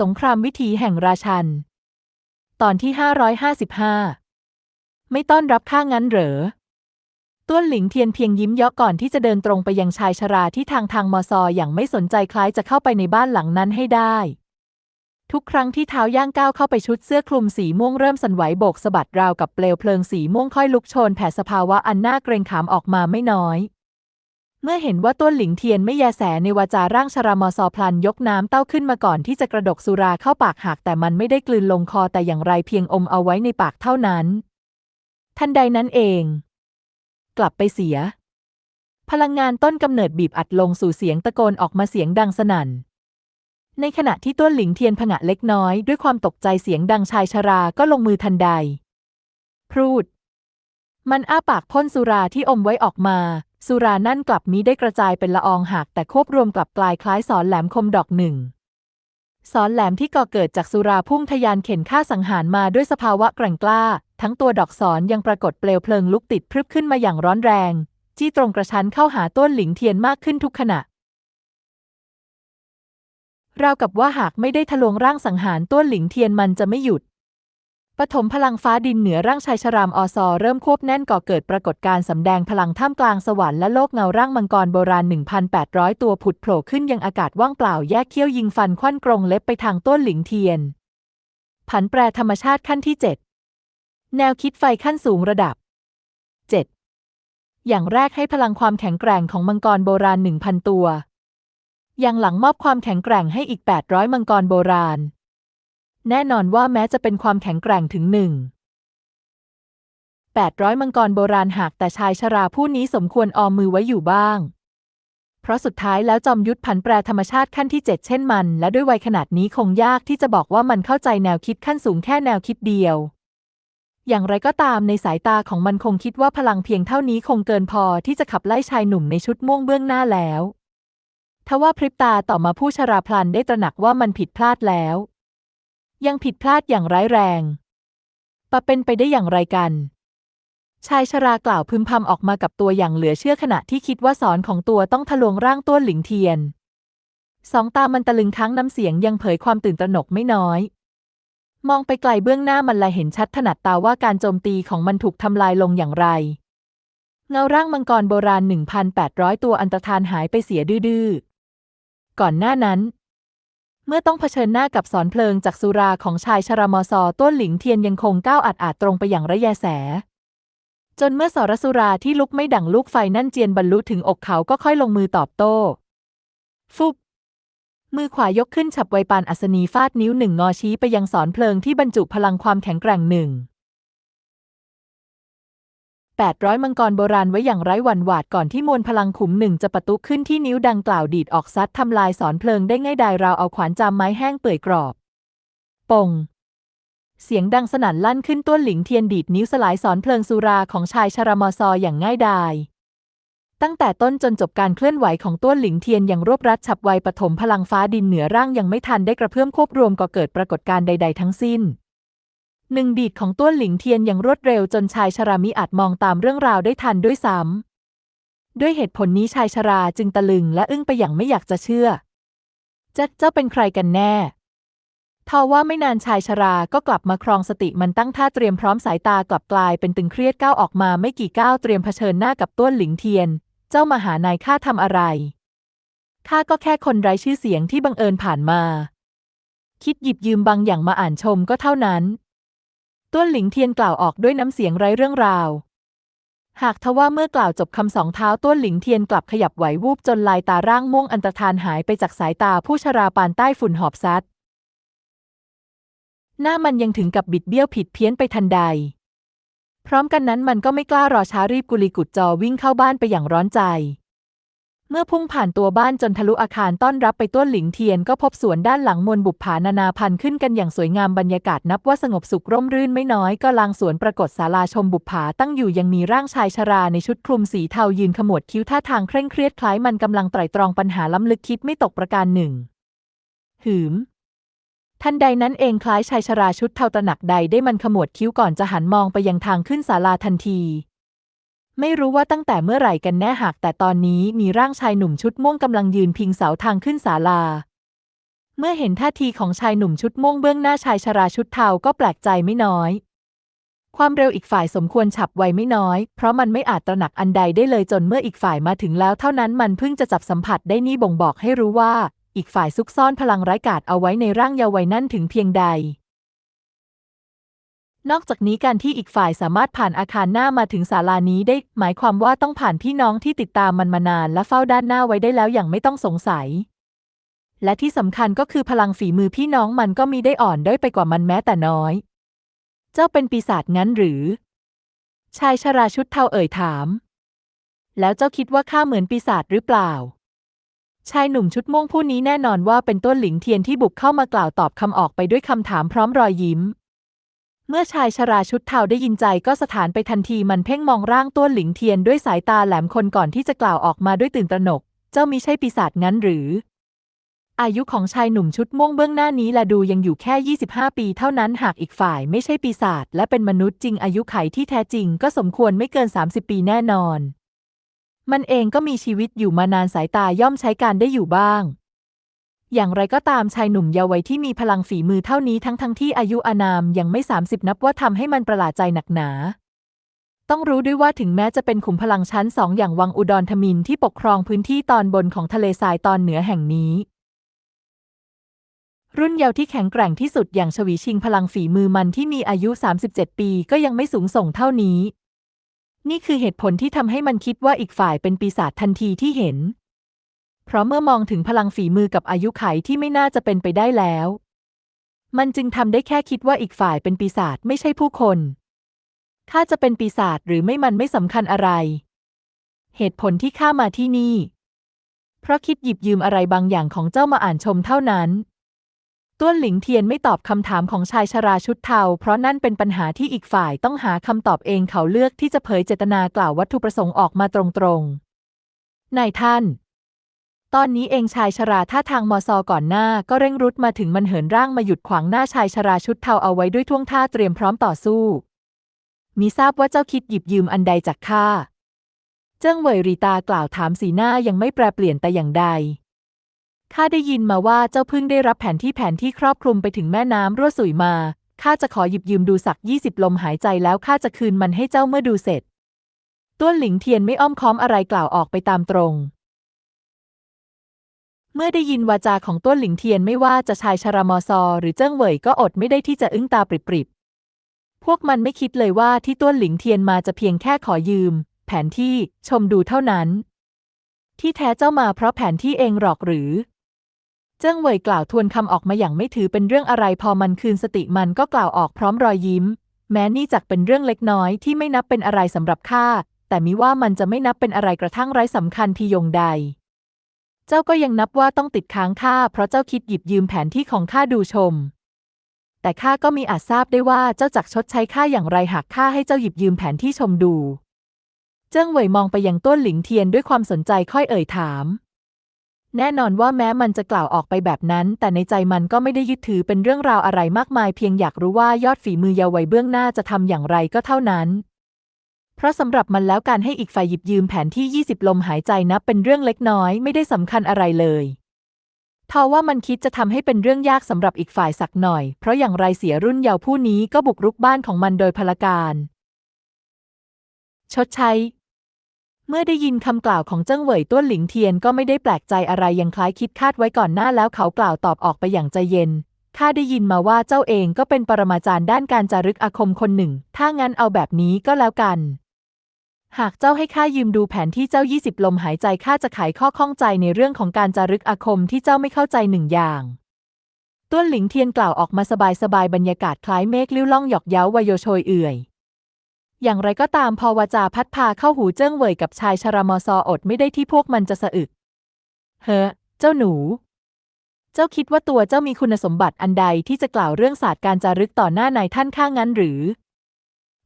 สงครามวิถีแห่งราชัน ตอนที่ 555 ไม่ต้อนรับข้างั้นเหรอ ต้วนหลิงเทียนเพียงยิ้มเยาะก่อนที่จะเดินตรงไปยังชายชราที่ทางทางมอซออย่างไม่สนใจคล้ายจะเข้าไปในบ้านหลังนั้นให้ได้ ทุกครั้งที่เท้าย่างก้าวเข้าไปชุดเสื้อคลุมสีม่วงเริ่มสั่นไหวโบกสะบัดราวกับเปลวเพลิงสีม่วงค่อยลุกโชนแผ่สภาวะอันน่าเกรงขามออกมาไม่น้อย เมื่อเห็นว่าต้นหลิงเทียนไม่แยแสในวาจาร่างชรามอซอพลันยกน้ำเต้าขึ้นมาก่อนที่จะกระดกสุราเข้าปากหากแต่มันไม่ได้กลืนลงคอแต่อย่างไรเพียงอมเอาไว้ในปากเท่านั้น ทันใดนั้นเอง กลับไปเสีย พลังงานต้นกำเนิดบีบอัดลงสู่เสียงตะโกนออกมาเสียงดังสนั่น ในขณะที่ต้นหลิงเทียนผงะเล็กน้อยด้วยความตกใจเสียงดังชายชราก็ลงมือทันใด พรูด มันอ้าปากพ่นสุราที่อมไว้ออกมา สุรานั่นกลับมิได้กระจายเป็นละอองหักแต่ควบรวมกลับกลายคล้ายสอนแหลมคมดอกหนึ่งสอนแหลมที่ก่อเกิดจากสุราพุ่งทะยานเข็นฆ่าสังหารมาด้วยสภาวะแกร่งกล้า ทั้งตัวดอกสอนยังปรากฏเปลวเพลิงลุกติดพรึบขึ้นมาอย่างร้อนแรง จี้ตรงกระชั้นเข้าหาต้นหลิงเทียนมากขึ้นทุกขณะราวกับว่าหากไม่ได้ทะลวงร่างสังหารต้นหลิงเทียนมันจะไม่หยุด ปฐมพลังฟ้าดินเหนือร่างชายชรามอซอเริ่มควบแน่นก่อเกิดปรากฏการ์สำแดงพลังท่ามกลางสวรรค์และโลกเงาร่างมังกรโบราณ 1,800 ตัวผุดโผล่ขึ้นยังอากาศว่างเปล่าแยกเขี้ยวยิงฟันควันกรงเล็บไปทางต้นหลิงเทียน ผันแปรธรรมชาติขั้นที่ 7 แนวคิดไฟขั้นสูงระดับ 7 อย่างแรกให้พลังความแข็งแกร่งของมังกรโบราณ 1,000 ตัว อย่างหลังมอบความแข็งแกร่งให้อีก 800 มังกรโบราณ แน่นอนว่าแม้จะเป็นความแข็งแกร่งถึงหนึ่ง800 มังกรโบราณหากแต่ชายชราผู้นี้สมควรออมมือไว้อยู่บ้าง เพราะสุดท้ายแล้วจอมยุทธผันแปรธรรมชาติขั้นที่ 7 เช่นมัน และด้วยวัยขนาดนี้คงยากที่จะบอกว่ามันเข้าใจแนวคิดขั้นสูงแค่แนวคิดเดียว อย่างไรก็ตามในสายตาของมันคงคิดว่าพลังเพียงเท่านี้คงเกินพอที่จะขับไล่ชายหนุ่มในชุดม่วงเบื้องหน้าแล้วทว่าพริบตาต่อมาผู้ชราพลันได้ตระหนักว่ามันผิดพลาดแล้ว ยังผิดพลาดอย่างร้ายแรงปะเป็นไปได้อย่างไรกัน ชายชรากล่าวพึมพำออกมากับตัวอย่างเหลือเชื่อขณะที่คิดว่าสอนของตัวต้องทะลวงร่างต้วนหลิงเทียน สองตามันตะลึงค้างน้ำเสียงยังเผยความตื่นตระหนกไม่น้อย มองไปไกลเบื้องหน้ามันละเห็นชัดถนัดตาว่าการโจมตีของมันถูกทำลายลงอย่างไร เงาร่างมังกรโบราณ 1,800 ตัวอันตรธานหายไปเสียดื้อก่อนหน้านั้น เมื่อต้องเผชิญหน้ากับสอนเพลิงจากสุราของชายชรามอซอต้นหลิงเทียนยังคงก้าวอาดอาดตรงไปอย่างระแยแส จนเมื่อสรสุราที่ลุกไม่ดั่งลูกไฟนั่นเจียนบรรลุถึงอกเขาก็ค่อยลงมือตอบโต้ ฟุบมือขวายกขึ้นฉับไวปานอัศนีฟาดนิ้วหนึ่งงอชี้ไปยังสอนเพลิงที่บรรจุพลังความแข็งแกร่งหนึ่ง 800 มังกรโบราณไว้อย่างไร้หวั่นหวาดก่อนที่มวลพลังขุมหนึ่งจะปะทุขึ้นที่นิ้วดังกล่าวดีดออกซัดทำลายสอนเพลิงได้ง่ายดายราวเอาขวานจามไม้แห้งเปื่อยกรอบ ปง เสียงดังสนั่นลั่นขึ้นต้นหลิงเทียนดีดนิ้วสลายสอนเพลิงสุราของชายชรามอซออย่างง่ายดายตั้งแต่ต้นจนจบการเคลื่อนไหวของต้นหลิงเทียนอย่างรวบรัดฉับไวปฐมพลังฟ้าดินเหนือร่างยังไม่ทันได้กระเพื่อมควบรวมก็เกิดปรากฏการณ์ใด ๆ ทั้งสิ้น หนึ่งดีดของต้วนหลิงเทียนอย่างรวดเร็วจนชายชรามิอาจมองตามเรื่องราวได้ทันด้วยซ้ำด้วยเหตุผลนี้ชายชราจึงตะลึงและอึ้งไปอย่างไม่อยากจะเชื่อจะเจ้าเป็นใครกันแน่ทว่าไม่นานชายชราก็กลับมาครองสติมันตั้งท่าเตรียมพร้อมสายตากลับกลายเป็นตึงเครียดก้าวออกมาไม่กี่ก้าวเตรียมเผชิญหน้ากับต้วนหลิงเทียน เจ้ามาหานายข้าทำอะไรข้าก็แค่คนไร้ชื่อเสียงที่บังเอิญผ่านมา คิดหยิบยืมบางอย่างมาอ่านชมก็เท่านั้น ต้วนหลิงเทียนกล่าวออกด้วยน้ำเสียงไร้เรื่องราว หากทว่าเมื่อกล่าวจบคำสองเท้าต้วนหลิงเทียนกลับขยับไหววูบจนลายตาร่างม่วงอันตรธานหายไปจากสายตาผู้ชราปานใต้ฝุ่นหอบซัด หน้ามันยังถึงกับบิดเบี้ยวผิดเพี้ยนไปทันใด พร้อมกันนั้นมันก็ไม่กล้ารอช้ารีบกุลีกุดจอวิ่งเข้าบ้านไปอย่างร้อนใจ เมื่อพุ่งผ่านตัวบ้านจนทะลุอาคารต้อนรับไปต้วนหลิงเทียนก็พบสวนด้านหลังมวลบุปผานานาพันธุ์ขึ้นกันอย่างสวยงามบรรยากาศนับว่าสงบสุขร่มรื่นไม่น้อยก็ลางสวนปรากฏศาลาชมบุปผาตั้งอยู่ยังมีร่างชายชราในชุดคลุมสีเทายืนขมวดคิ้วท่าทางเคร่งเครียดคล้ายมันกำลังไตร่ตรองปัญหาล้ำลึกคิดไม่ตกประการหนึ่ง หืมทันใดนั้นเองคล้ายชายชราชุดเทาตระหนักใดได้มันขมวดคิ้วก่อนจะหันมองไปยังทางขึ้นศาลาทันที ไม่รู้ว่าตั้งแต่เมื่อไหร่กันแน่หากแต่ตอนนี้มีร่างชายหนุ่มชุดม่วงกำลังยืนพิงเสาทางขึ้นศาลา เมื่อเห็นท่าทีของชายหนุ่มชุดม่วงเบื้องหน้าชายชราชุดเทาก็แปลกใจไม่น้อย ความเร็วอีกฝ่ายสมควรฉับไวไม่น้อย เพราะมันไม่อาจตระหนักอันใดได้เลยจนเมื่ออีกฝ่ายมาถึงแล้วเท่านั้นมันเพิ่งจะจับสัมผัสได้นี่บ่งบอกให้รู้ว่า อีกฝ่ายซุกซ่อนพลังร้ายกาจเอาไว้ในร่างเยาว์วัยนั่นถึงเพียงใด นอกจากนี้การที่อีกฝ่ายสามารถผ่านอาคารหน้ามาถึงศาลานี้ได้ หมายความว่าต้องผ่านพี่น้องที่ติดตามมันมานานและเฝ้าด้านหน้าไว้ได้แล้วอย่างไม่ต้องสงสัย และที่สำคัญก็คือพลังฝีมือพี่น้องมันก็มีได้อ่อนด้อยไปกว่ามันแม้แต่น้อย เจ้าเป็นปีศาจงั้นหรือ ชายชราชุดเทาเอ่ยถาม แล้วเจ้าคิดว่าข้าเหมือนปีศาจหรือเปล่า ชายหนุ่มชุดม่วงผู้นี้แน่นอนว่าเป็นต้นหลิงเทียนที่บุกเข้ามากล่าวตอบคำออกไปด้วยคำถามพร้อมรอยยิ้ม เมื่อชายชราชุดเทาได้ยินใจก็สถานไปทันทีมันเพ่งมองร่างต้นหลิงเทียนด้วยสายตาแหลมคนก่อนที่จะกล่าวออกมาด้วยตื่นตระหนก เจ้ามิใช่ปีศาจงั้นหรือ อายุของชายหนุ่มชุดม่วงเบื้องหน้านี้ละดูยังอยู่แค่ 25 ปีเท่านั้นหากอีกฝ่ายไม่ใช่ปีศาจและเป็นมนุษย์จริงอายุไขที่แท้จริงก็สมควรไม่เกิน 30 ปีแน่นอน มันเองก็มีชีวิตอยู่มานานสายตาย่อมใช้การได้อยู่บ้าง อย่างไรก็ตามชายหนุ่มเยาว์วัยที่มีพลังฝีมือเท่านี้ทั้งทั้งที่อายุอานามยังไม่ 30 นับว่าทำให้มันประหลาดใจหนักหนา ต้องรู้ด้วยว่าถึงแม้จะเป็นขุมพลังชั้นสองอย่างวังอุดรธมินที่ปกครองพื้นที่ตอนบนของทะเลทรายตอนเหนือแห่งนี้ รุ่นเยาว์ที่แข็งแกร่งที่สุดอย่างชวีชิงพลังฝีมือมันที่มีอายุ 37 ปีก็ยังไม่สูงส่งเท่านี้ นี่คือเหตุผลที่ทำให้มันคิดว่าอีกฝ่ายเป็นปีศาจทันทีที่เห็น เพราะเมื่อมองถึงพลังฝีมือกับอายุไขที่ไม่น่าจะเป็นไปได้แล้ว มันจึงทำได้แค่คิดว่าอีกฝ่ายเป็นปีศาจไม่ใช่ผู้คนข้าจะเป็นปีศาจหรือไม่มันไม่สำคัญอะไร เหตุผลที่ข้ามาที่นี่ เพราะคิดหยิบยืมอะไรบางอย่างของเจ้ามาอ่านชมเท่านั้นต้วนหลิงเทียนไม่ตอบคำถามของชายชราชุดเทา เพราะนั่นเป็นปัญหาที่อีกฝ่ายต้องหาคำตอบเองเขาเลือกที่จะเผยเจตนากล่าววัตถุประสงค์ออกมาตรงๆนายท่าน ตอนนี้เองชายชราท่าทางมอซอก่อนหน้า ก็เร่งรุดมาถึงมันเหินร่างมาหยุดขวางหน้าชายชราชุดเทาเอาไว้ด้วยท่วงท่าเตรียมพร้อมต่อสู้มิทราบว่าเจ้าคิดหยิบยืมอันใดจากข้า เจิ้งเหวยรีตากล่าวถามสีหน้ายังไม่แปรเปลี่ยนแต่อย่างใด ข้าได้ยินมาว่าเจ้าเพิ่งได้รับแผนที่แผนที่ครอบคลุมไปถึงแม่น้ำรั่วสุยมา ข้าจะขอหยิบยืมดูสักยี่สิบลมหายใจแล้วข้าจะคืนมันให้เจ้าเมื่อดูเสร็จ ต้วนหลิงเทียนไม่อ้อมค้อมอะไรกล่าวออกไปตามตรง เมื่อได้ยินวาจาของต้วนหลิงเทียนไม่ว่าจะชายชรามอซอ หรือเจิ้งเหวยก็อดไม่ได้ที่จะอึ้งตาปริบๆ พวกมันไม่คิดเลยว่าที่ต้วนหลิงเทียนมาจะเพียงแค่ขอยืม แผนที่ชมดูเท่านั้น ที่แท้เจ้ามาเพราะแผนที่เองหรอกหรือ เจิ้งเหวยกล่าวทวนคำออกมาอย่างไม่ถือเป็นเรื่องอะไรพอมันคืนสติมันก็กล่าวออกพร้อมรอยยิ้ม แม้นี่จักเป็นเรื่องเล็กน้อยที่ไม่นับเป็นอะไรสำหรับข้าแต่มิว่ามันจะไม่นับเป็นอะไรกระทั่งไร้สำคัญที่ยงใด เจ้าก็ยังนับว่าต้องติดค้างข้าเพราะเจ้าคิดหยิบยืมแผนที่ของข้าดูชม แต่ข้าก็มีอาจทราบได้ว่าเจ้าจักชดใช้ข้าอย่างไรหากข้าให้เจ้าหยิบยืมแผนที่ชมดู เจิ้งเหวยมองไปยังต้นหลิงเทียนด้วยความสนใจค่อยเอ่ยถาม แน่นอนว่าแม้มันจะกล่าวออกไปแบบนั้น แต่ในใจมันก็ไม่ได้ยึดถือเป็นเรื่องราวอะไรมากมาย เพียงอยากรู้ว่ายอดฝีมือเยาว์วัยเบื้องหน้าจะทำอย่างไรก็เท่านั้น เพราะสำหรับมันแล้วการให้อีกฝ่ายหยิบยืมแผนที่ 20 ลมหายใจนับเป็นเรื่องเล็กน้อยไม่ได้สำคัญอะไรเลยทว่ามันคิดจะทำให้เป็นเรื่องยากสำหรับอีกฝ่ายสักหน่อย เพราะอย่างไรเสียรุ่นเยาว์ผู้นี้ก็บุกรุกบ้านของมันโดยพลการ ชดใช้ เมื่อได้ยินคำกล่าวของเจิ้งเหวยต้วนหลิงเทียนก็ไม่ได้แปลกใจอะไรยังคล้ายคิดคาดไว้ก่อนหน้าแล้วเขากล่าวตอบออกไปอย่างใจเย็นข้าได้ยินมาว่าเจ้าเองก็เป็นปรมาจารย์ด้านการจารึกอาคมคนหนึ่ง ถ้างั้นเอาแบบนี้ก็แล้วกัน หากเจ้าให้ข้ายืมดูแผนที่เจ้า 20 ลมหายใจข้าจะไขข้อข้องใจในเรื่องของการจารึกอาคมที่เจ้าไม่เข้าใจหนึ่งอย่างต้วนหลิงเทียนกล่าวออกมาสบายๆบรรยากาศคล้ายเมฆลิ้วล่องหยอกเย้าวโยโชยเอื่อย อย่างไรก็ตามพอวาจาพัดพาเข้าหูเจิ้งเหวยกับชายชรามอซออดไม่ได้ที่พวกมันจะสะอึก เฮ้อ เจ้าหนู เจ้าคิดว่าตัวเจ้ามีคุณสมบัติอันใดที่จะกล่าวเรื่องศาสตร์การจารึกต่อหน้านายท่านข้างั้นหรือ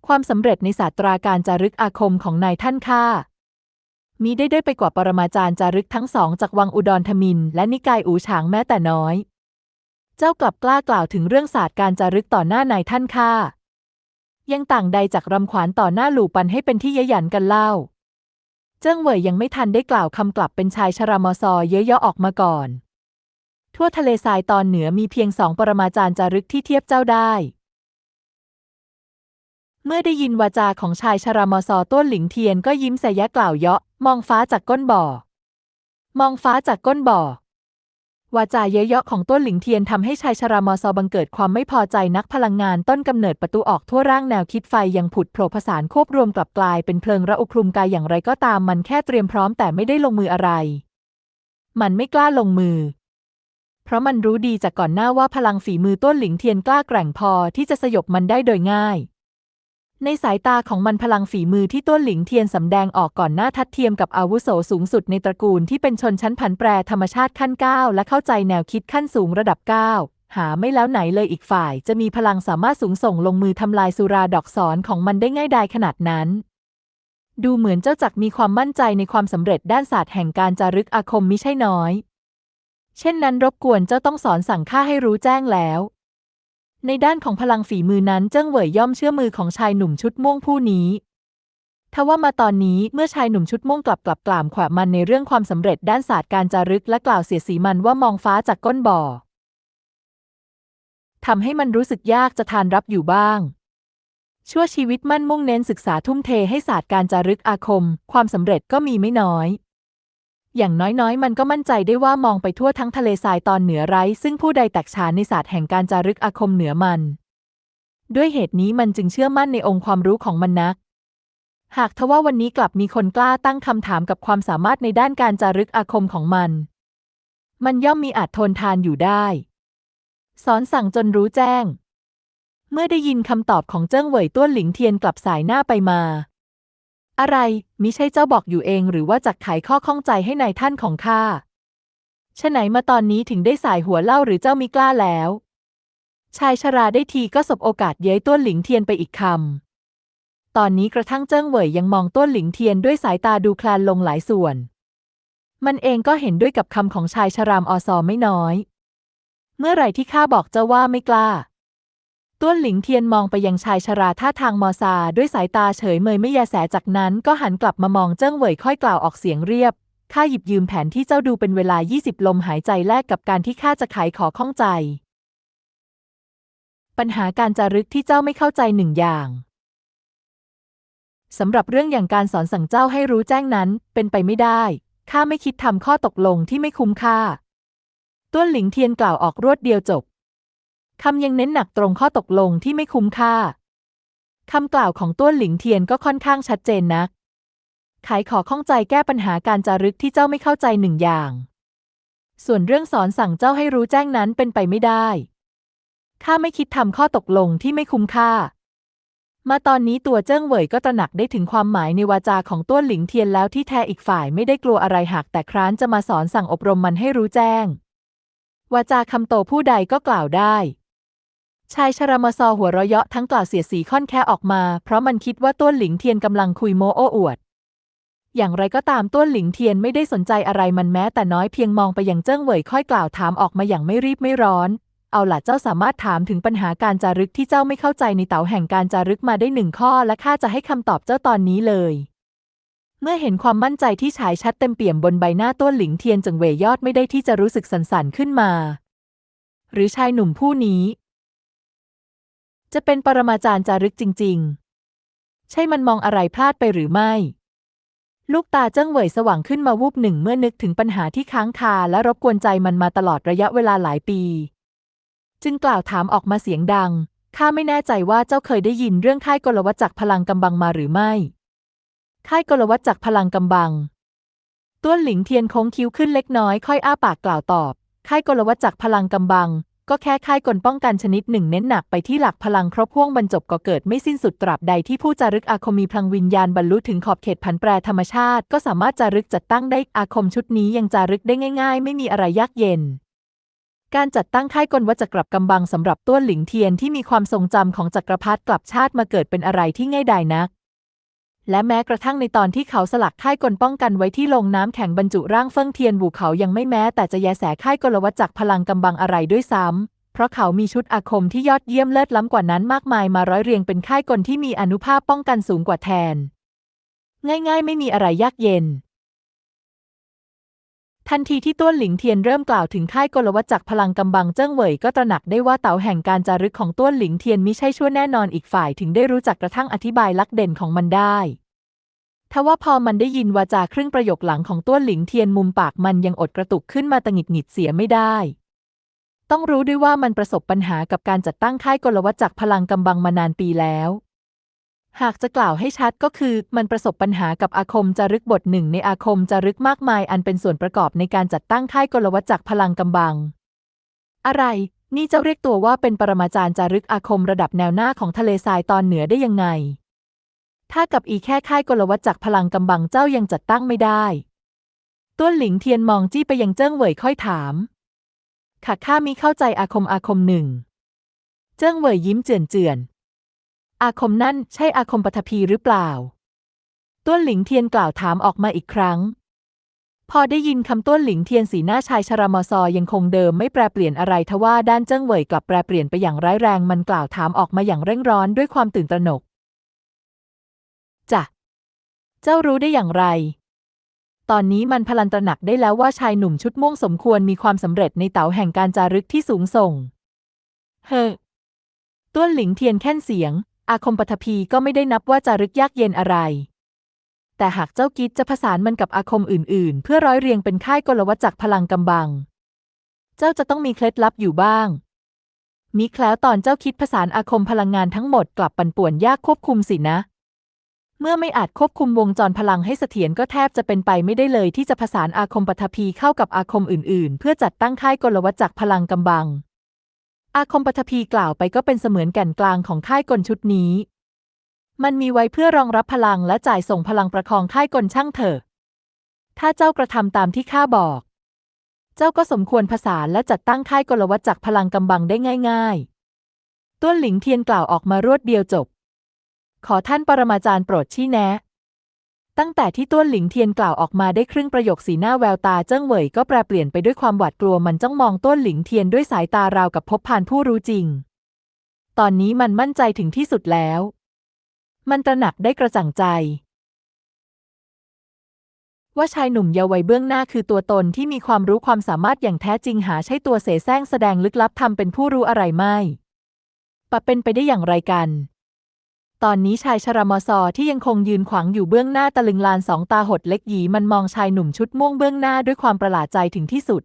ความสำเร็จในศาสตราการจารึกอาคมของนายท่านข้ามีได้ได้ไปกว่าปรมาจารย์จารึกทั้งสองจากวังอุดรธมิน และนิกายอูฉางแม้แต่น้อย เจ้ากลับกล้ากล่าวถึงเรื่องศาสตร์การจารึกต่อหน้านายท่านข้ายังต่างใดจากรำขวานต่อหน้าหลู่ปันให้เป็นที่ยหยันกันเล่า เจิ้งเหวยยังไม่ทันได้กล่าวคำกลับเป็นชายชรามอซอเยอะๆออกมาก่อน ทั่วทะเลทรายตอนเหนือมีเพียงสองปรมาจารย์จารึกที่เทียบเจ้าได้ เมื่อได้ยินวาจาของชายชรามอซอต้นหลิงเทียนก็ยิ้มแสยะกล่าวเยาะ มองฟ้าจากก้นบ่อ มองฟ้าจากก้นบ่อ วาจาเย้ยเยาะของต้นหลิงเทียนทำให้ชายชรามอซอบังเกิดความไม่พอใจนักพลังงานต้นกำเนิดประตูออกทั่วร่างแนวคิดไฟยังผุดโผล่ผสานควบรวมกลับกลายเป็นเพลิงระอุคลุมกายอย่างไรก็ตามมันแค่เตรียมพร้อมแต่ไม่ได้ลงมืออะไร มันไม่กล้าลงมือเพราะมันรู้ดีจากก่อนหน้าว่าพลังฝีมือต้นหลิงเทียนกล้าแกร่งพอที่จะสยบมันได้โดยง่าย ในสายตาของมันพลังฝีมือที่ต้นหลิงเทียนสำแดงออกก่อนหน้าทัดเทียมกับอาวุโสสูงสุดในตระกูลที่เป็นชนชั้นผันแปรธรรมชาติขั้นเก้าและเข้าใจแนวคิดขั้นสูงระดับเก้าหาไม่แล้วไหนเลยอีกฝ่าย จะมีพลังสามารถสูงส่งลงมือทำลายสุราดอกสอนของมันได้ง่ายดายขนาดนั้น ดูเหมือนเจ้าจักมีความมั่นใจในความสำเร็จด้านศาสตร์แห่งการจารึกอาคมมิใช่น้อย เช่นนั้นรบกวนเจ้าต้องสอนสั่งข้าให้รู้แจ้งแล้ว ในด้านของพลังฝีมือนั้นเจิ้งเหวยย่อมเชื่อมือของชายหนุ่มชุดม่วงผู้นี้ทว่ามาตอนนี้เมื่อชายหนุ่มชุดม่วงกลับกลับกล่ามขวะมันในเรื่องความสำเร็จด้านศาสตร์การจารึกและกล่าวเสียสีมันว่ามองฟ้าจากก้นบ่อทำให้มันรู้สึกยากจะทานรับอยู่บ้าง ชั่วชีวิตมั่นมุ่งเน้นศึกษาทุ่มเทให้ศาสตร์การจารึกอาคม ความสำเร็จก็มีไม่น้อย อย่างน้อยๆ มันก็มั่นใจได้ว่ามองไปทั่วทั้งทะเลทรายตอนเหนือไร้ ซึ่งผู้ใดแตกฉานในศาสตร์แห่งการจารึกอาคมเหนือมัน ด้วยเหตุนี้มันจึงเชื่อมั่นในองค์ความรู้ของมันนัก หากทว่าวันนี้กลับมีคนกล้าตั้งคำถามกับความสามารถในด้านการจารึกอาคมของมัน มันย่อมมีอาจทนทานอยู่ได้ สอนสั่งจนรู้แจ้ง เมื่อได้ยินคำตอบของเจิ้งเหวยต้วนหลิงเทียนกลับสายหน้าไปมา อะไร มิใช่เจ้าบอกอยู่เองหรือว่าจักไขข้อข้องใจให้ในายท่านของข้าฉะไหนมาตอนนี้ถึงได้สายหัวเล่าหรือเจ้ามิกล้าแล้ว ชายชราได้ทีก็สบโอกาสเย้ยต้วนหลิงเทียนไปอีกคำ ตอนนี้กระทั่งเจิ้งเหวยยังมองต้วนหลิงเทียนด้วยสายตาดูคลานลงหลายส่วน มันเองก็เห็นด้วยกับคำของชายชรามอซอไม่น้อย เมื่อไหร่ที่ข้าบอกเจ้าว่าไม่กล้า ต้วนหลิงเทียนมองไปยังชายชราท่าทางมอซาด้วยสายตาเฉยเมยไม่ยาแสจากนั้นก็หันกลับมามองเจิ้งเหวยค่อยกล่าวออกเสียงเรียบข้าหยิบยืมแผนที่เจ้าดูเป็นเวลา 20 ลมหายใจแลกกับการที่ข้าจะไขขอข้องใจ ปัญหาการจารึกที่เจ้าไม่เข้าใจหนึ่งอย่างสำหรับเรื่องอย่างการสอนสั่งเจ้าให้รู้แจ้งนั้น เป็นไปไม่ได้ ข้าไม่คิดทำข้อตกลงที่ไม่คุ้มค่า ต้วนหลิงเทียนกล่าวออกรวดเดียวจบ คำยังเน้นหนักตรงข้อตกลงที่ไม่คุ้มค่า คำกล่าวของต้วนหลิงเทียนก็ค่อนข้างชัดเจนนัก ขายขอข้องใจแก้ปัญหาการจารึกที่เจ้าไม่เข้าใจหนึ่งอย่าง ส่วนเรื่องสอนสั่งเจ้าให้รู้แจ้งนั้นเป็นไปไม่ได้ ข้าไม่คิดทำข้อตกลงที่ไม่คุ้มค่า มาตอนนี้ตัวเจิ้งเหวยก็ตระหนักได้ถึงความหมายในวาจาของต้วนหลิงเทียนแล้วที่แท้อีกฝ่ายไม่ได้กลัวอะไรหากแต่ครั้นจะมาสอนสั่งอบรมมันให้รู้แจ้ง วาจาคำโตผู้ใดก็กล่าวได้ ชายชรามซอหัวเราะเยาะทั้งกล่าวเสียสีค่อนแค่ออกมา เพราะมันคิดว่าต้วนหลิงเทียนกำลังคุยโมโอ้อวด อย่างไรก็ตามต้วนหลิงเทียนไม่ได้สนใจอะไรมันแม้แต่น้อยเพียงมองไปยังเจิ้งเหวยค่อยกล่าวถามออกมาอย่างไม่รีบไม่ร้อน เอาล่ะเจ้าสามารถถามถึงปัญหาการจารึกที่เจ้าไม่เข้าใจในเต๋าแห่งการจารึกมาได้หนึ่งข้อ และข้าจะให้คำตอบเจ้าตอนนี้เลย เมื่อเห็นความมั่นใจที่ฉายชัดเต็มเปี่ยมบนใบหน้าต้วนหลิงเทียนจึงเวยยอดไม่ได้ที่จะรู้สึกสั่นขึ้นมา หรือชายหนุ่มผู้นี้ จะเป็นปรมาจารย์จารึกจริง ๆ ใช่มันมองอะไรพลาดไปหรือไม่ ลูกตาเจิ้งเหวยสว่างขึ้นมาวูบหนึ่งเมื่อนึกถึงปัญหาที่ค้างคาและรบกวนใจมันมาตลอดระยะเวลาหลายปี จึงกล่าวถามออกมาเสียงดังข้าไม่แน่ใจว่าเจ้าเคยได้ยินเรื่องค่ายกลวัตจักรพลังกำบังมาหรือไม่ ค่ายกลวัตจักรพลังกำบัง ต้วนหลิงเทียนโค้งคิ้วขึ้นเล็กน้อยค่อยอ้าปากกล่าวตอบ ค่ายกลวัตจักรพลังกำบัง ก็แค่ค่ายกลป้องกันชนิดหนึ่งเน้นหนักไปที่หลักพลังครบห้วงบรรจบก็เกิดไม่สิ้นสุดตราบใดที่ผู้จารึกอาคมมีพลังวิญญาณบรรลุถึงขอบเขตผันแปรธรรมชาติ ก็สามารถจารึกจัดตั้งได้อาคมชุดนี้ยังจารึกได้ง่าย ๆ ไม่มีอะไรยากเย็นการจัดตั้งค่ายกลวัจกรกำบังสำหรับต้วนหลิงเทียนที่มีความทรงจำของจักรพรรดิกลับชาติมาเกิดเป็นอะไรที่ง่ายดายนัก และแม้กระทั่งในตอนที่เขาสลักค่ายกลป้องกันไว้ที่ลงน้ำแข็งบรรจุร่างเฟิ่งเทียนบูเขายังไม่แม้แต่จะแยแสค่ายกลวัตจากพลังกำบังอะไรด้วยซ้ำ เพราะเขามีชุดอาคมที่ยอดเยี่ยมเลิศล้ำกว่านั้นมากมายมาร้อยเรียงเป็นค่ายกลที่มีอนุภาพป้องกันสูงกว่าแทน ง่ายๆ ไม่มีอะไรยากเย็น ทันทีที่ต้วนหลิงเทียนเริ่มกล่าวถึงค่ายกลวัตจักรพลังกำบังเจิ้งเหวยก็ตระหนักได้ว่าเต๋าแห่งการจารึกของต้วนหลิงเทียนมิใช่ชั่วแน่นอนอีกฝ่ายถึงได้รู้จักกระทั่งอธิบายลักษเด่นของมันได้ทว่าพอมันได้ยินวาจาครึ่งประโยคหลังของต้วนหลิงเทียนมุมปากมันยังอดกระตุกขึ้นมาตะหงิดหงิดเสียไม่ได้ ต้องรู้ด้วยว่ามันประสบปัญหากับการจัดตั้งค่ายกลวัตจักรพลังกำบังมานานปีแล้ว หากจะกล่าวให้ชัดก็คือมันประสบปัญหากับอาคมจารึกบทหนึ่งในอาคมจารึกมากมายอันเป็นส่วนประกอบในการจัดตั้งค่ายกลวัตจักรพลังกำบัง อะไร นี่จ้าเรียกตัวว่าเป็นปรมาจารย์จารึกอาคมระดับแนวหน้าของทะเลทรายตอนเหนือได้ยังไง ถ้ากับอีแค่ค่ายกลวัตจักรพลังกำบังเจ้ายังจัดตั้งไม่ได้ ต้วนหลิงเทียนมองจี้ไปยังเจิ้งเหวยค่อยถามข้าข้ามิเข้าใจอาคมอาคมหนึ่ง เจิ้งเหวยยิ้มเจือนเจือน อาคมนั่นใช่อาคมปฐพีหรือเปล่า ต้วนหลิงเทียนกล่าวถามออกมาอีกครั้ง พอได้ยินคำต้วนหลิงเทียนสีหน้าชายชรามอซอยังคงเดิมไม่แปรเปลี่ยนอะไรทว่าด้านเจิ้งเหวยกลับแปรเปลี่ยนไปอย่างร้ายแรงมันกล่าวถามออกมาอย่างเร่งร้อนด้วยความตื่นตระหนกจ้ะเจ้ารู้ได้อย่างไร ตอนนี้มันพลันตระหนักได้แล้วว่าชายหนุ่มชุดม่วงสมควรมีความสำเร็จในเต๋าแห่งการจารึกที่สูงส่ง เฮ้ต้วนหลิงเทียนแค่นเสียง อาคมปฐพีก็ไม่ได้นับว่าจารึกยากเย็นอะไร แต่หากเจ้ากิจจะผสานมันกับอาคมอื่น ๆ เพื่อร้อยเรียงเป็นค่ายกลวัจักพลังกำบัง เจ้าจะต้องมีเคล็ดลับอยู่บ้างมิแคล้วตอนเจ้าคิดผสานอาคมพลังงานทั้งหมดกลับปั่นป่วนยากควบคุมสินะ เมื่อไม่อาจควบคุมวงจรพลังให้เสถียรก็แทบจะเป็นไปไม่ได้เลยที่จะผสานอาคมปฐพีเข้ากับอาคมอื่น ๆ เพื่อจัดตั้งค่ายกลวัจักพลังกำบัง อาคมปฐพีกล่าวไปก็เป็นเสมือนแก่นกลางของค่ายกลชุดนี้ มันมีไว้เพื่อรองรับพลังและจ่ายส่งพลังประคองค่ายกลช่างเถอะ ถ้าเจ้ากระทำตามที่ข้าบอก เจ้าก็สมควรผสานและจัดตั้งค่ายกลวัตจักพลังกำบังได้ง่าย ๆ ต้วนหลิงเทียนกล่าวออกมารวดเดียวจบ ขอท่านปรมาจารย์โปรดชี้แนะ ตั้งแต่ที่ต้วนหลิงเทียนกล่าวออกมาได้ครึ่งประโยคสีหน้าแววตาเจิ้งเหวยก็แปรเปลี่ยนไปด้วยความหวาดกลัวมันจ้องมองต้วนหลิงเทียนด้วยสายตาราวกับพบผ่านผู้รู้จริง ตอนนี้มันมั่นใจถึงที่สุดแล้ว มันตระหนักได้กระจ่างใจ ว่าชายหนุ่มเยาว์วัยเบื้องหน้าคือตัวตนที่มีความรู้ความสามารถอย่างแท้จริงหาใช่ตัวเสแสร้งแสดงลึกลับทำเป็นผู้รู้อะไรไม่ปะเป็นไปได้อย่างไรกัน ตอนนี้ชายชรามอซอที่ยังคงยืนขวางอยู่เบื้องหน้าตะลึงลานสองตาหดเล็กหยีมันมองชายหนุ่มชุดม่วงเบื้องหน้าด้วยความประหลาดใจถึงที่สุด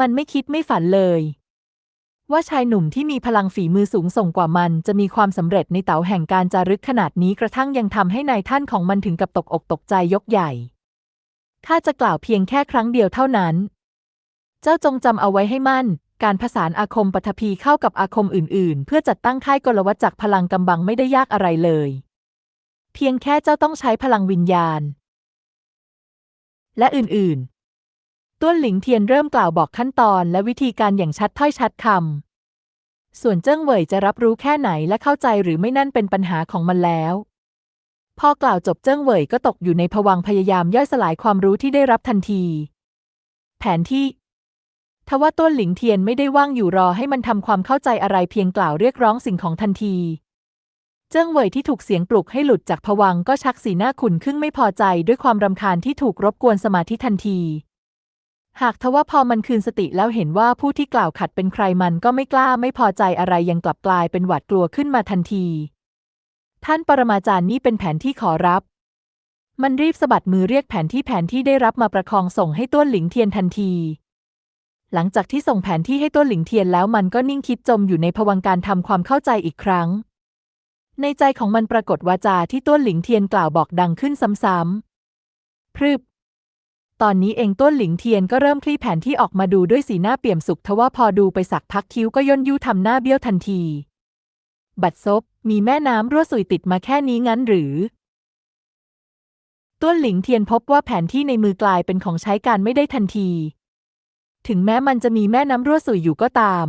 มันไม่คิดไม่ฝันเลย ว่าชายหนุ่มที่มีพลังฝีมือสูงส่งกว่ามันจะมีความสำเร็จในเต๋าแห่งการจารึกขนาดนี้กระทั่งยังทำให้นายท่านของมันถึงกับตกอกตกใจยกใหญ่ข้าจะกล่าวเพียงแค่ครั้งเดียวเท่านั้น เจ้าจงจำเอาไว้ให้มั่น การผสานอาคมปฐพีเข้ากับอาคมอื่น ๆ เพื่อจัดตั้งค่ายกลวัตจักพลังกำบังไม่ได้ยากอะไรเลย เพียงแค่เจ้าต้องใช้พลังวิญญาณ และอื่น ๆ ต้วนหลิงเทียนเริ่มกล่าวบอกขั้นตอนและวิธีการอย่างชัดถ้อยชัดคำ ส่วนเจิ้งเหวยจะรับรู้แค่ไหนและเข้าใจหรือไม่นั่นเป็นปัญหาของมันแล้ว พอกล่าวจบเจิ้งเหวยก็ตกอยู่ในภวังพยายามย่อยสลายความรู้ที่ได้รับทันที แผนที่ ทว่าต้นหลิงเทียนไม่ได้ว่างอยู่รอให้มันทำความเข้าใจอะไรเพียงกล่าวเรียกร้องสิ่งของทันที เจิ้งเหวยที่ถูกเสียงปลุกให้หลุดจากภวังก็ชักสีหน้าขุ่นขึ้นไม่พอใจด้วยความรำคาญที่ถูกรบกวนสมาธิทันที หากทว่าพอมันคืนสติแล้วเห็นว่าผู้ที่กล่าวขัดเป็นใครมันก็ไม่กล้าไม่พอใจอะไรยังกลับกลายเป็นหวาดกลัวขึ้นมาทันที ท่านปรมาจารย์นี่เป็นแผนที่ขอรับ มันรีบสะบัดมือเรียกแผนที่แผนที่ได้รับมาประคองส่งให้ต้วนหลิงเทียนทันที หลังจากที่ส่งแผนที่ให้ต้วนหลิงเทียนแล้วมันก็นิ่งคิดจมอยู่ในภวังการทำความเข้าใจอีกครั้ง ในใจของมันปรากฏวาจาที่ต้วนหลิงเทียนกล่าวบอกดังขึ้นซ้ำๆพรึบ ตอนนี้เองต้นหลิงเทียนก็เริ่มคลี่แผนที่ออกมาดูด้วยสีหน้าเปี่ยมสุขทว่าพอดูไปสักพักคิ้วก็ย่นยู่ทำหน้าเบี้ยวทันที บัดซบ มีแม่น้ำรั่วสุยติดมาแค่นี้งั้นหรือต้นหลิงเทียนพบว่าแผนที่ในมือกลายเป็นของใช้การไม่ได้ทันที ถึงแม้มันจะมีแม่น้ำรั่วสุยอยู่ก็ตาม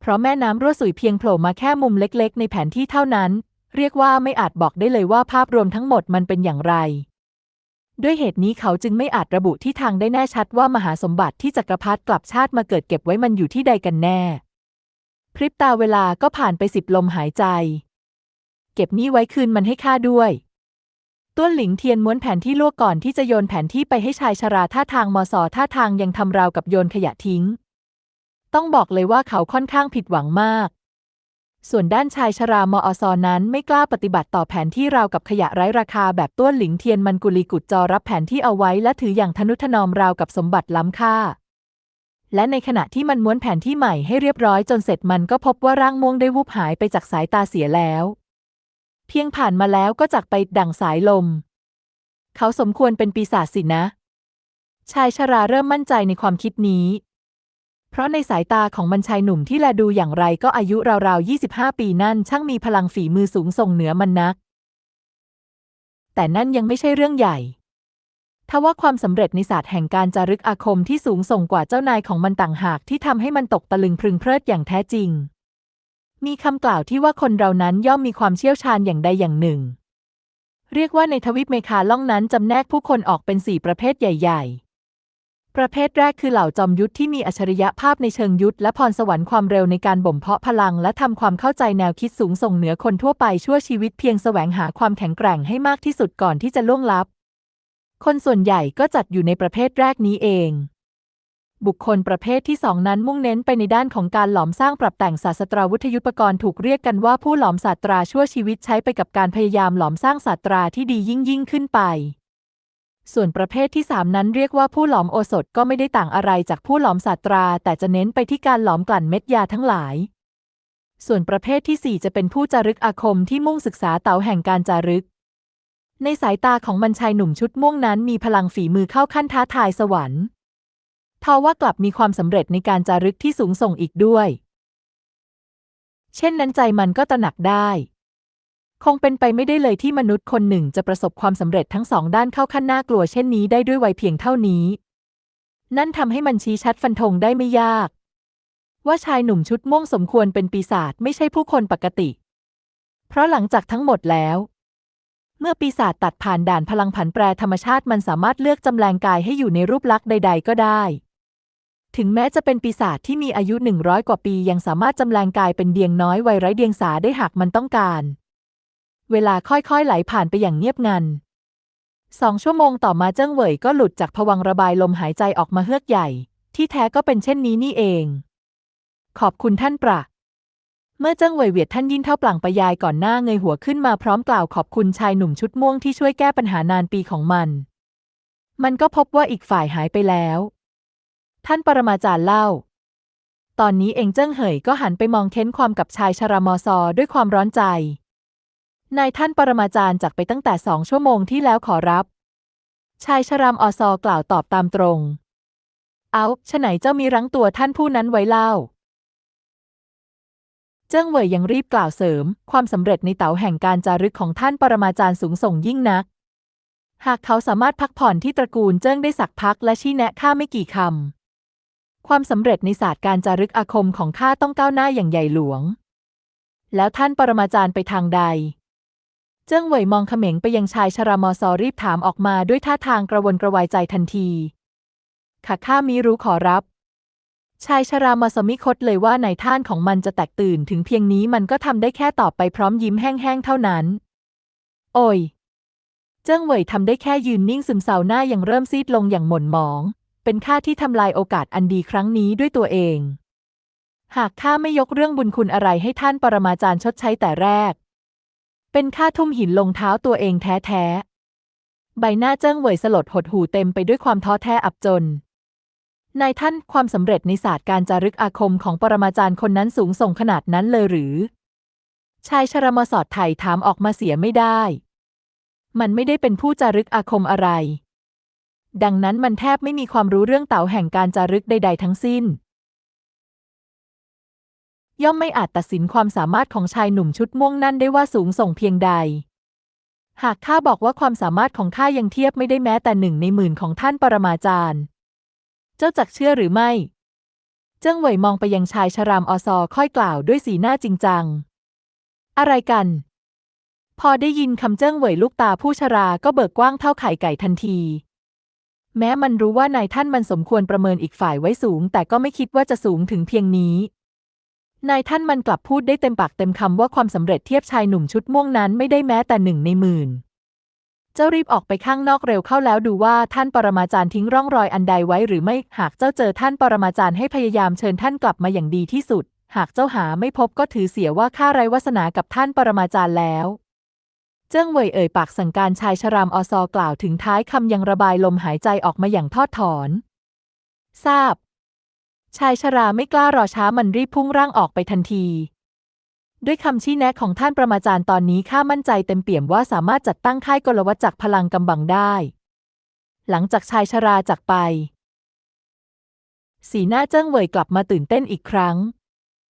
เพราะแม่น้ำรั่วสุยเพียงโผล่มาแค่มุมเล็กๆ ในแผนที่เท่านั้น เรียกว่าไม่อาจบอกได้เลยว่าภาพรวมทั้งหมดมันเป็นอย่างไร ด้วยเหตุนี้เขาจึงไม่อาจระบุที่ทางได้แน่ชัดว่ามหาสมบัติที่จักรพรรดิกลับชาติมาเกิดเก็บไว้มันอยู่ที่ใดกันแน่ พริบตาเวลาก็ผ่านไปสิบลมหายใจ เก็บนี่ไว้คืนมันให้ข้าด้วย ต้วนหลิงเทียนม้วนแผนที่ลวกก่อนที่จะโยนแผนที่ไปให้ชายชราท่าทางมอสอท่าทางยังทำราวกับโยนขยะทิ้ง ต้องบอกเลยว่าเขาค่อนข้างผิดหวังมาก ส่วนด้านชายชรามอสอนั้นไม่กล้าปฏิบัติต่อแผนที่ราวกับขยะไร้ราคาแบบต้วนหลิงเทียนมันกุลีกุดจอรับแผนที่เอาไว้และถืออย่างทนุถนอมราวกับสมบัติล้ำค่า และในขณะที่มันม้วนแผนที่ใหม่ให้เรียบร้อยจนเสร็จมันก็พบว่าร่างม่วงได้วูบหายไปจากสายตาเสียแล้ว เพียงผ่านมาแล้วก็จากไปดั่งสายลม เขาสมควรเป็นปีศาจสินะ ชายชราเริ่มมั่นใจในความคิดนี้ เพราะในสายตาของมันชายหนุ่มที่แลดูอย่างไรก็อายุราวๆ 25 ปีนั่นช่างมีพลังฝีมือสูงส่งเหนือมันนัก แต่นั่นยังไม่ใช่เรื่องใหญ่ทว่าความสำเร็จในศาสตร์แห่งการจารึกอาคมที่สูงส่งกว่าเจ้านายของมันต่างหากที่ทำให้มันตกตะลึงพรึงเพลิดอย่างแท้จริง มีคำกล่าวที่ว่าคนเรานั้นย่อมมีความเชี่ยวชาญอย่างใดอย่างหนึ่ง เรียกว่าในทวิปเมคาล่องนั้นจำแนกผู้คนออกเป็นสี่ประเภทใหญ่ ๆ ประเภทแรกคือเหล่าจอมยุทธที่มีอัจฉริยภาพในเชิงยุทธและพรสวรรค์ความเร็วในการบ่มเพาะพลัง และทำความเข้าใจแนวคิดสูงส่งเหนือคนทั่วไปชั่วชีวิตเพียงแสวงหาความแข็งแกร่งให้มากที่สุดก่อนที่จะล่วงลับ คนส่วนใหญ่ก็จัดอยู่ในประเภทแรกนี้เอง บุคคลประเภทที่สองนั้นมุ่งเน้นไปในด้านของการหลอมสร้างปรับแต่งศาสตราวุธยุทธปกรณ์ถูกเรียกกันว่าผู้หลอมศาสตราชั่วชีวิตใช้ไปกับการพยายามหลอมสร้างศาสตราที่ดียิ่งยิ่งขึ้นไป ส่วนประเภทที่สามนั้นเรียกว่าผู้หลอมโอสถก็ไม่ได้ต่างอะไรจากผู้หลอมศาสตรา แต่จะเน้นไปที่การหลอมกลั่นเม็ดยาทั้งหลาย ส่วนประเภทที่สี่จะเป็นผู้จารึกอาคมที่มุ่งศึกษาเต๋าแห่งการจารึก ในสายตาของมันชายหนุ่มชุดม่วงนั้นมีพลังฝีมือเข้าขั้นท้าทายสวรรค์ ทว่ากลับมีความสำเร็จในการจารึกที่สูงส่งอีกด้วย เช่นนั้นใจมันก็ตระหนักได้ คงเป็นไปไม่ได้เลยที่มนุษย์คนหนึ่งจะประสบความสำเร็จทั้งสองด้านเข้าขั้นน่ากลัวเช่นนี้ได้ด้วยวัยเพียงเท่านี้ นั่นทำให้มันชี้ชัดฟันธงได้ไม่ยาก ว่าชายหนุ่มชุดม่วงสมควรเป็นปีศาจไม่ใช่ผู้คนปกติ เพราะหลังจากทั้งหมดแล้วเมื่อปีศาจตัดผ่านด่านพลังผันแปรธรรมชาติมันสามารถเลือกจำแรงกายให้อยู่ในรูปลักษณ์ใด ๆ ก็ได้ ถึงแม้จะเป็นปีศาจที่มีอายุหนึ่งร้อยกว่าปียังสามารถจำแรงกายเป็นเดียงน้อยวัยไร้เดียงสาได้หากมันต้องการ เวลาค่อยๆไหลผ่านไปอย่างเงียบงันสองชั่วโมงต่อมาเจิ้งเหวยก็หลุดจากผวังระบายลมหายใจออกมาเฮือกใหญ่ ที่แท้ก็เป็นเช่นนี้นี่เอง ขอบคุณท่านประ เมื่อเจิ้งเหวยเวียดท่านยินเท่าปล่งประยายก่อนหน้าเงยหัวขึ้นมาพร้อมกล่าวขอบคุณชายหนุ่มชุดม่วงที่ช่วยแก้ปัญหานานปีของมัน มันก็พบว่าอีกฝ่ายหายไปแล้ว ท่านปรมาจารย์เล่า ตอนนี้เองเจิ้งเหยก็หันไปมองเค้นความกับชายชรามอซอด้วยความร้อนใจ นายท่านปรมาจารย์จากไปตั้งแต่สองชั่วโมงที่แล้วขอรับ ชายชรามอซอกล่าวตอบตามตรง เอาฉะไหนเจ้ามีรั้งตัวท่านผู้นั้นไว้เล่า เจิ้งเหวยยังรีบกล่าวเสริม ความสำเร็จในเต๋าแห่งการจารึกของท่านปรมาจารย์สูงส่งยิ่งนักหากเขาสามารถพักผ่อนที่ตระกูลเจิ้งได้สักพักและชี้แนะข้าไม่กี่คำ ความสำเร็จในศาสตร์การจารึกอาคมของข้าต้องก้าวหน้าอย่างใหญ่หลวง แล้วท่านปรมาจารย์ไปทางใด เจิ้งเหวยมองเขม็งไปยังชายชรามอซอรีบถามออกมาด้วยท่าทางกระวนกระวายใจทันทีข้าข้ามิรู้ขอรับ ชายชรามาสมิคตเลยว่านายท่านของมันจะแตกตื่นถึงเพียงนี้มันก็ทำได้แค่ตอบไปพร้อมยิ้มแห้งๆเท่านั้น โอยเจิ้งเหวยทำได้แค่ยืนนิ่งซึมเศร้าหน้ายังเริ่มซีดลงอย่างหม่นหมอง เป็นข้าที่ทำลายโอกาสอันดีครั้งนี้ด้วยตัวเอง หากข้าไม่ยกเรื่องบุญคุณอะไรให้ท่านปรมาจารย์ชดใช้แต่แรก เป็นข้าทุ่มหินลงเท้าตัวเองแท้ๆ ใบหน้าเจิ้งเหวยสลดหดหูเต็มไปด้วยความท้อแท้อับจนนายท่านความสำเร็จในศาสตร์การจารึกอาคมของปรมาจารย์คนนั้นสูงส่งขนาดนั้นเลยหรือ ชายชรามสอดไถ่ถามออกมาเสียไม่ได้ มันไม่ได้เป็นผู้จารึกอาคมอะไร ดังนั้นมันแทบไม่มีความรู้เรื่องเต๋าแห่งการจารึกใด ๆ ทั้งสิ้น ย่อมไม่อาจตัดสินความสามารถของชายหนุ่มชุดม่วงนั่นได้ว่าสูงส่งเพียงใด หากข้าบอกว่าความสามารถของข้ายังเทียบไม่ได้แม้แต่หนึ่งในหมื่นของท่านปรมาจารย์ เจ้าจักเชื่อหรือไม่ เจิ้งเหวยมองไปยังชายชรามอซอค่อยกล่าวด้วยสีหน้าจริงจัง อะไรกัน พอได้ยินคำเจิ้งเหวยลูกตาผู้ชราก็เบิกกว้างเท่าไข่ไก่ทันที แม้มันรู้ว่านายท่านมันสมควรประเมินอีกฝ่ายไว้สูง แต่ก็ไม่คิดว่าจะสูงถึงเพียงนี้ นายท่านมันกลับพูดได้เต็มปากเต็มคำว่าความสำเร็จเทียบชายหนุ่มชุดม่วงนั้นไม่ได้แม้แต่หนึ่งในหมื่นเจ้ารีบออกไปข้างนอกเร็วเข้าแล้วดูว่าท่านปรมาจารย์ทิ้งร่องรอยอันใดไว้หรือไม่ หากเจ้าเจอท่านปรมาจารย์ให้พยายามเชิญท่านกลับมาอย่างดีที่สุด หากเจ้าหาไม่พบก็ถือเสียว่าข้าไร้วาสนากับท่านปรมาจารย์แล้ว เจิ้งเหวยเอ่ยปากสั่งการชายชรามอซอกล่าวถึงท้ายคำยังระบายลมหายใจออกมาอย่างทอดถอน ทราบ ชายชราไม่กล้ารอช้ามันรีบพุ่งร่างออกไปทันที ด้วยคำชี้แนะของท่านประมาจารย์ตอนนี้ข้ามั่นใจเต็มเปี่ยมว่าสามารถจัดตั้งค่ายกลวัตจักรพลังกำบังได้ หลังจากชายชราจากไป สีหน้าเจิ้งเหวยกลับมาตื่นเต้นอีกครั้ง